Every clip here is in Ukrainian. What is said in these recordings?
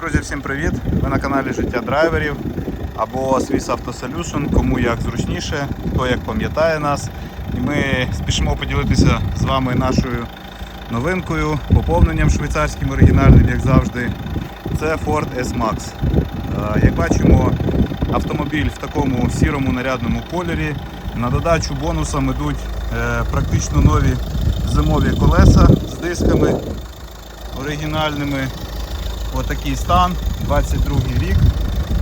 Друзі, всім привіт! Ви на каналі Життя драйверів або Swiss Auto Solution, кому як зручніше, хто як пам'ятає нас. І ми спішимо поділитися з вами нашою новинкою, поповненням швейцарським оригінальним, як завжди. Це Ford S-Max. Е, Як бачимо, автомобіль в такому сірому нарядному кольорі. На додачу бонусом йдуть е, практично нові зимові колеса з дисками оригінальними. Отакий стан, 22 рік,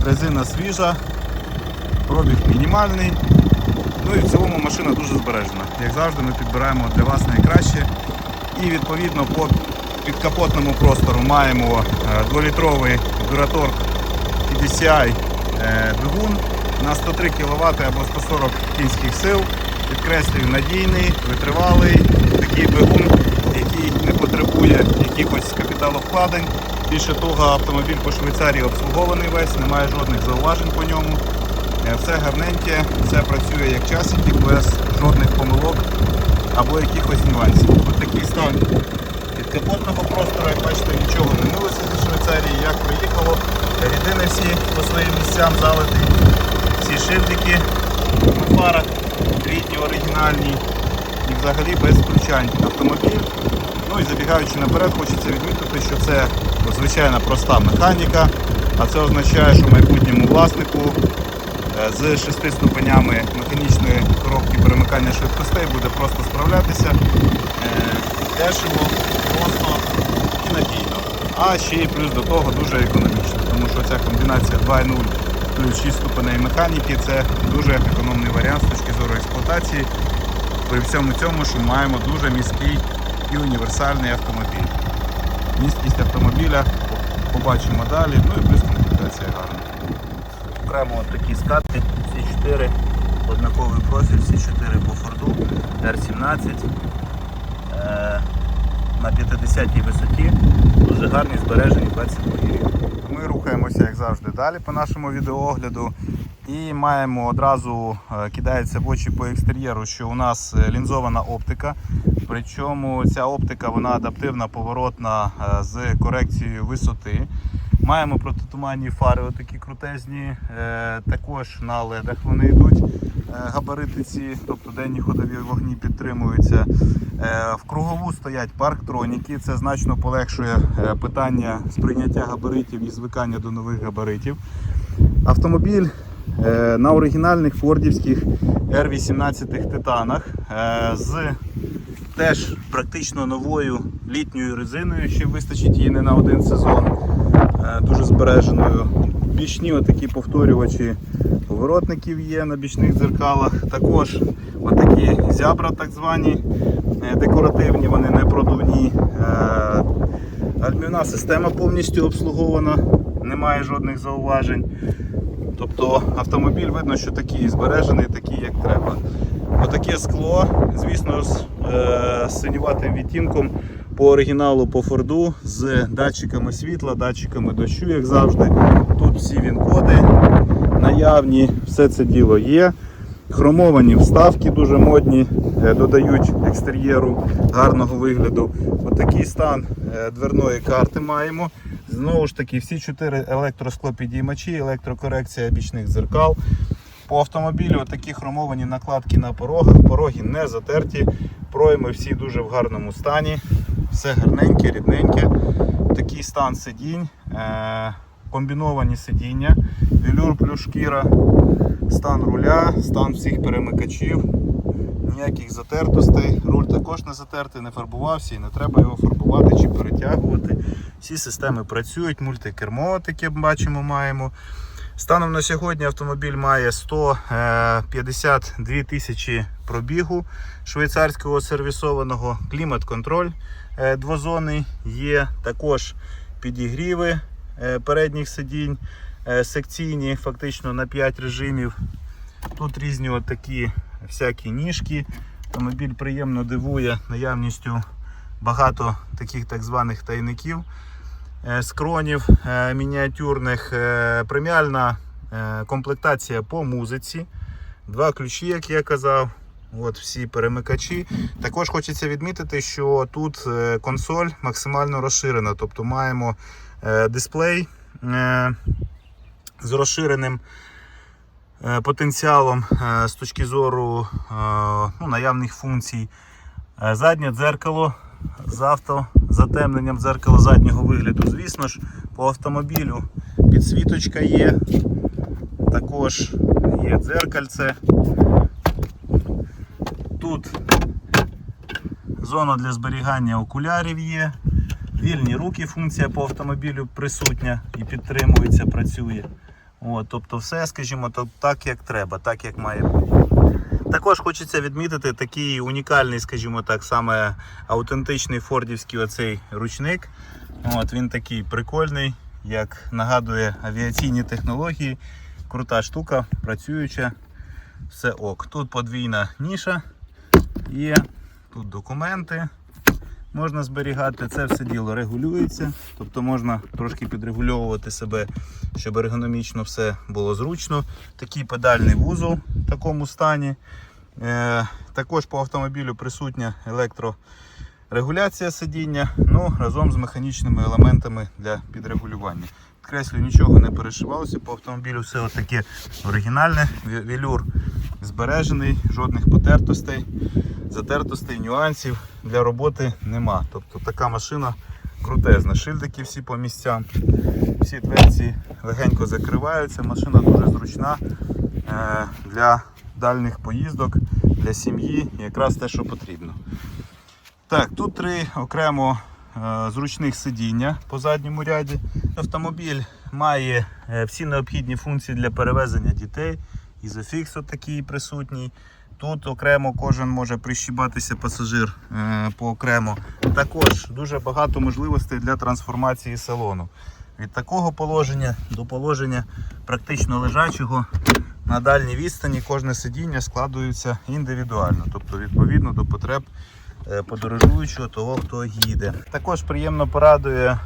резина свіжа, пробіг мінімальний. Ну і в цілому машина дуже збережена. Як завжди, ми підбираємо для вас найкраще. І відповідно по підкапотному простору маємо 2-літровий Duratorq PDCI е, двигун на 103 кВт або 140 кінських сил. Підкреслюю, надійний, витривалий такий двигун, який не потребує якихось капіталовкладень. Більше того, автомобіль по Швейцарії обслугований весь, немає жодних зауважень по ньому. Е, Все гарненьке, все працює як часики, без жодних помилок або якихось нюансів. Ось такий стан підкапотного простору, як бачите, нічого не милося зі Швейцарії, як приїхало. Рідини всі по своїм місцям залиті, всі шильдики на фарах, рідні, оригінальні і взагалі без включань автомобіль. Ну і забігаючи наперед, хочеться відмітити, що це звичайна проста механіка, а це означає, що майбутньому власнику е, з шести ступенями механічної коробки перемикання швидкостей буде просто справлятися е, дешево, просто і надійно. А ще й плюс до того дуже економічно, тому що ця комбінація 2.0 плюс 6 ступеней механіки це дуже економний варіант з точки зору експлуатації. При всьому цьому, що маємо дуже міський і універсальний автомобіль. Місткість автомобіля побачимо далі, ну і плюс комплектація гарна. Окремо от такі скати, всі 4, однаковий профіль, всі 4 по Форду, R17 е, на 50-й висоті, дуже гарні збережені 22 рік. Ми рухаємося, як завжди, далі по нашому відеоогляду. І маємо одразу е, кидається в очі по екстер'єру, що у нас е, лінзована оптика. Причому ця оптика вона адаптивна, поворотна е, з корекцією висоти. Маємо протитуманні фари, отакі крутезні. Е, Також на ледах вони йдуть. Е, Габарити ці, тобто денні ходові вогні підтримуються. В кругову стоять парктроніки. Це значно полегшує питання сприйняття габаритів і звикання до нових габаритів. Автомобіль на оригінальних фордівських R18 титанах з теж практично новою літньою резиною, ще вистачить її не на один сезон, е, дуже збереженою. Бічні отакі повторювачі поворотників є на бічних дзеркалах. Також отакі зябра, так звані е, декоративні, вони не продувні. Е, Альмівна система повністю обслугована, немає жодних зауважень. Тобто автомобіль видно, що такий збережений, такий як треба. Отаке скло, звісно, синюватим відтінком по оригіналу по Форду з датчиками світла, датчиками дощу, як завжди. Тут всі він-коди наявні, все це діло є. Хромовані вставки дуже модні, е, додають екстер'єру гарного вигляду. Отакий стан е, дверної карти маємо. Знову ж таки, всі чотири електросклопідіймачі, електрокорекція бічних дзеркал. По автомобілю такі хромовані накладки на порогах, пороги не затерті, пройми всі дуже в гарному стані, все гарненьке, рідненьке. Такий стан сидінь, е, комбіновані сидіння, велюр плюс шкіра, стан руля, стан всіх перемикачів, ніяких затертостей. Руль також не затертий, не фарбувався і не треба його фарбувати чи перетягувати. Всі системи працюють, мультикермо таке бачимо маємо. Станом на сьогодні автомобіль має 152 тисячі пробігу швейцарського сервісованого, клімат-контроль е, двозонний є, також підігріви е, передніх сидінь, е, секційні, фактично на 5 режимів. Тут різні отакі всякі ніжки. Автомобіль приємно дивує наявністю багато таких так званих тайників е, скронів е, мініатюрних, е, преміальна е, комплектація по музиці. Два ключі, як я казав. От всі перемикачі. Також хочеться відмітити, що тут е, консоль максимально розширена. Тобто маємо е, дисплей е, з розширеним е, потенціалом е, з точки зору е, ну, наявних функцій. Е, Заднє дзеркало з авто затемненням дзеркала заднього вигляду. Звісно ж, по автомобілю підсвіточка є, також є дзеркальце. Тут зона для зберігання окулярів є. Вільні руки, функція по автомобілю присутня і підтримується, працює. От, тобто все, скажімо, так як треба, так як має бути. Також хочеться відмітити такий унікальний, скажімо так, саме аутентичний фордівський оцей ручник. От, він такий прикольний, як нагадує авіаційні технології. Крута штука, працююча. Все ок. Тут подвійна ніша є, тут документи можна зберігати. Це все діло регулюється, тобто можна трошки підрегульовувати себе, щоб ергономічно все було зручно. Такий педальний вузол в такому стані. Е, також по автомобілю присутня електрорегуляція сидіння, ну, разом з механічними елементами для підрегулювання. Підкреслю, нічого не перешивалося по автомобілю, все таке оригінальне, велюр збережений, жодних потертостей, затертостей, нюансів для роботи нема. Тобто така машина крутезна. Шильдики всі по місцям, всі дверці легенько закриваються. Машина дуже зручна е, для дальніх поїздок, для сім'ї, якраз те, що потрібно. Так, тут три окремо зручних сидіння по задньому ряді. Автомобіль має е, всі необхідні функції для перевезення дітей. Ізофікс такий присутній. Тут окремо кожен може прищібатися пасажир е, поокремо. Також дуже багато можливостей для трансформації салону. Від такого положення до положення практично лежачого на дальній відстані кожне сидіння складується індивідуально, тобто відповідно до потреб е, подорожуючого того, хто їде. Також приємно порадує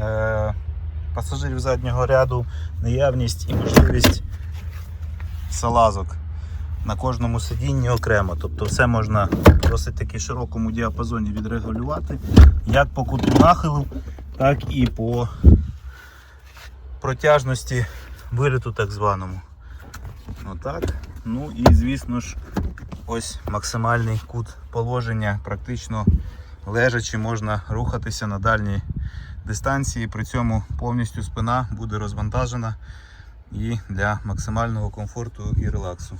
е, пасажирів заднього ряду наявність і можливість салазок на кожному сидінні окремо. Тобто все можна в досить таки широкому діапазоні відрегулювати, як по куту нахилу, так і по протяжності виліту так званому. Отак. Ну і звісно ж, ось максимальний кут положення, практично лежачи, можна рухатися на дальній дистанції, при цьому повністю спина буде розвантажена і для максимального комфорту і релаксу.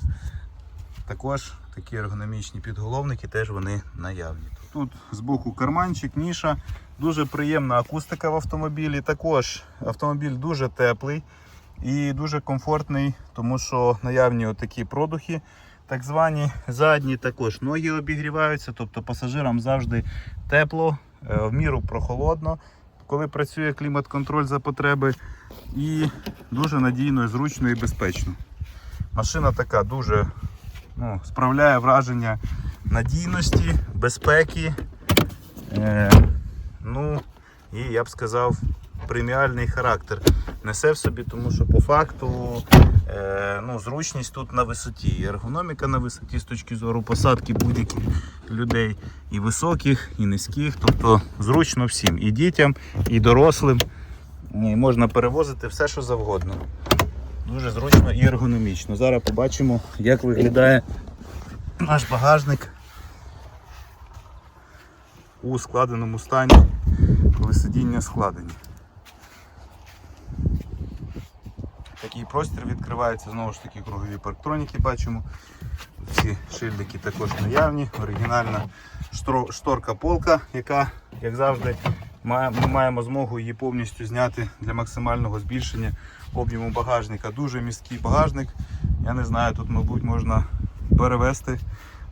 Також такі ергономічні підголовники теж вони наявні. Тут збоку карманчик, ніша, дуже приємна акустика в автомобілі. Також автомобіль дуже теплий і дуже комфортний, тому що наявні отакі продухи. Так звані задні також ноги обігріваються, тобто пасажирам завжди тепло, е, в міру прохолодно, коли працює клімат-контроль за потреби, і дуже надійно, зручно і безпечно. Машина така дуже ну, справляє враження надійності, безпеки. Е, ну і я б сказав, преміальний характер несе в собі, тому що по факту ну, зручність тут на висоті. І ергономіка на висоті з точки зору посадки будь-яких людей і високих, і низьких. Тобто зручно всім, і дітям, і дорослим. І можна перевозити все, що завгодно. Дуже зручно і ергономічно. Зараз побачимо, як виглядає наш багажник у складеному стані, коли сидіння складені. Такий простір відкривається, знову ж таки кругові парктроніки бачимо. Всі шильдики також наявні, оригінальна шторка полка, яка, як завжди, ми маємо змогу її повністю зняти для максимального збільшення об'єму багажника. Дуже місткий багажник. Я не знаю, тут, мабуть, можна перевезти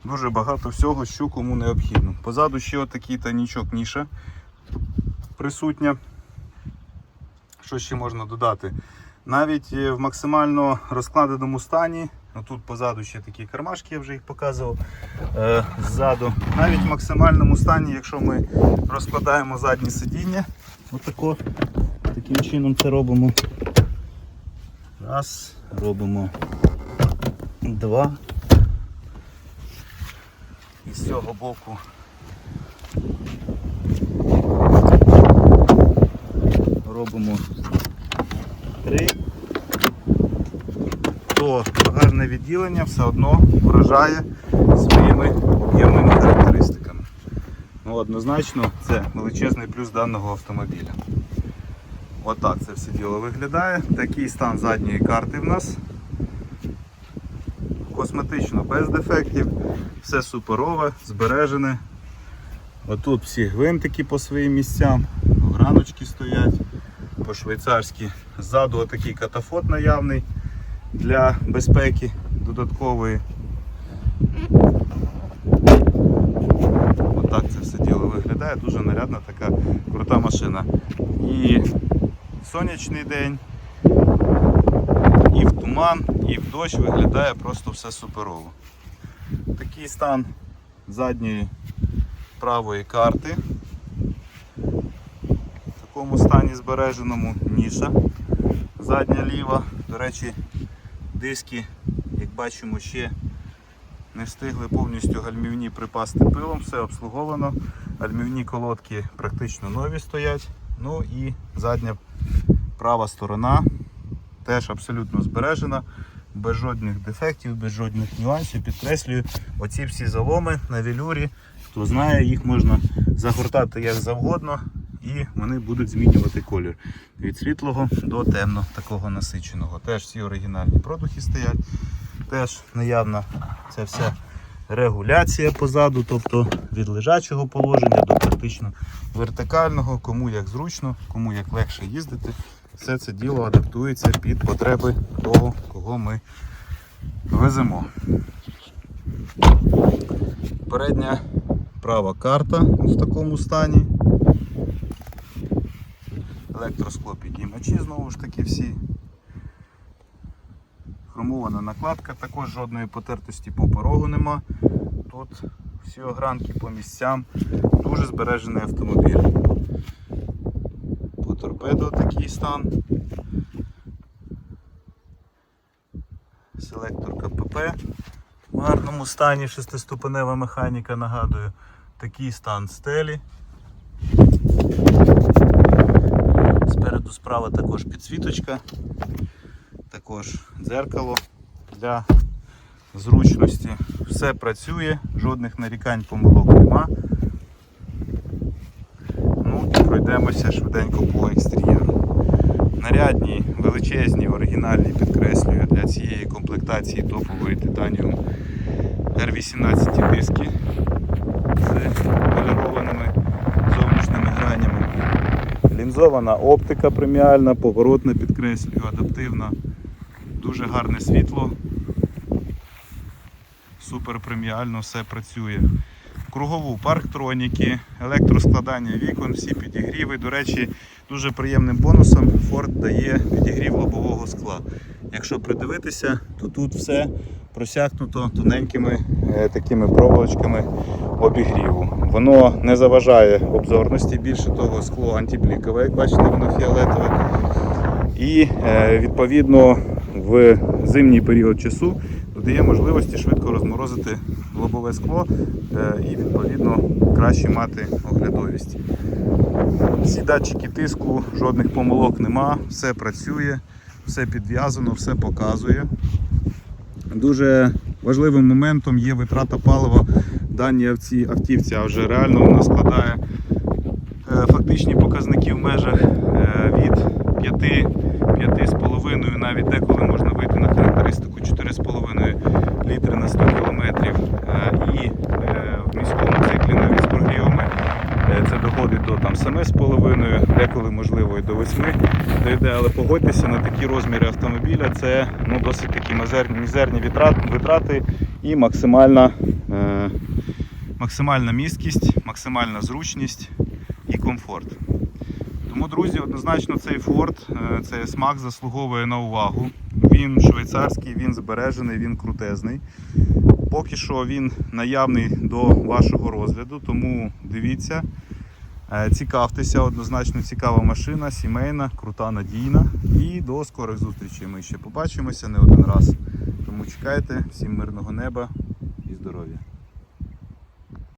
дуже багато всього, що кому необхідно. Позаду ще отакий танічок ніша присутня. Що ще можна додати? Навіть е, в максимально розкладеному стані, ну, тут позаду ще такі кармашки, я вже їх показував е, ззаду. Навіть в максимальному стані, якщо ми розкладаємо заднє сидіння, отако, таким чином це робимо. Раз, робимо два. І з цього боку робимо 3, то багажне відділення все одно вражає своїми об'ємними характеристиками. Ну, однозначно, це величезний плюс даного автомобіля. Отак це все діло виглядає. Такий стан задньої карти в нас. Косметично без дефектів, все суперове, збережене. Отут всі гвинтики по своїм місцям, граночки стоять по-швейцарськи. Ззаду отакий катафот наявний для безпеки додаткової. Отак це все діло виглядає, дуже нарядна така крута машина. І сонячний день, і в туман, і в дощ виглядає просто все суперово. Такий стан задньої правої карти. Такому стані збереженому ніша. Задня ліва. До речі, диски, як бачимо, ще не встигли повністю гальмівні припасти пилом, все обслуговано. Гальмівні колодки практично нові стоять. Ну і задня права сторона теж абсолютно збережена, без жодних дефектів, без жодних нюансів. Підкреслюю, оці всі заломи на велюрі, хто знає, їх можна загортати як завгодно і вони будуть змінювати колір від світлого до темно такого насиченого. Теж всі оригінальні продухи стоять. Теж наявна це вся регуляція позаду, тобто від лежачого положення до практично вертикального, кому як зручно, кому як легше їздити. Все це діло адаптується під потреби того, кого ми веземо. Передня права карта в такому стані. Електроскло підіймачі знову ж таки всі. Хромована накладка, також жодної потертості по порогу нема. Тут всі огранки по місцям. Дуже збережений автомобіль. По торпедо такий стан. Селектор КПП в гарному стані, шестиступенева механіка, нагадую, такий стан стелі. Спереду справа також підсвіточка, також дзеркало для зручності. Все працює, жодних нарікань помилок нема. Ну пройдемося швиденько по екстер'єру. Нарядні, величезні, оригінальні, підкреслюю, для цієї комплектації топової титаніум R18 диски з полірованими зовнішніми гранями. Лінзована оптика преміальна, поворотна, підкреслюю, адаптивна, дуже гарне світло. Супер преміально все працює. Кругову парктроніки, електроскладання вікон, всі підігріви. До речі, дуже приємним бонусом Ford дає підігрів лобового скла. Якщо придивитися, то тут все просякнуто тоненькими е, такими проволочками обігріву. Воно не заважає обзорності, більше того, скло антиблікове, як бачите, воно фіолетове. І е, відповідно в зимній період часу додає можливості швидко розморозити лобове скло е, і відповідно краще мати оглядовість. Всі датчики тиску, жодних помилок нема, все працює, все підв'язано, все показує. Дуже важливим моментом є витрата палива даній автівці, а вже реально вона складає е, фактичні показники в межах е, від 5, 5,5, навіть деколи можна вийти на характеристику 4,5 літри на 100 км. І е, в міському циклі навіть з прогрівами це доходить до там 7,5, деколи можливо і до 8 дойде, але погодьтеся на такі розміри автомобіля, це ну, досить такі мізерні, витрати і максимальна, максимальна місткість, максимальна зручність і комфорт. Тому, друзі, однозначно цей Ford, е, цей смак заслуговує на увагу. Він швейцарський, він збережений, він крутезний. Поки що він наявний до вашого розгляду, тому дивіться, е, цікавтеся, однозначно цікава машина, сімейна, крута, надійна. І до скорих зустрічей. Ми ще побачимося не один раз. Тому чекайте, всім мирного неба і здоров'я.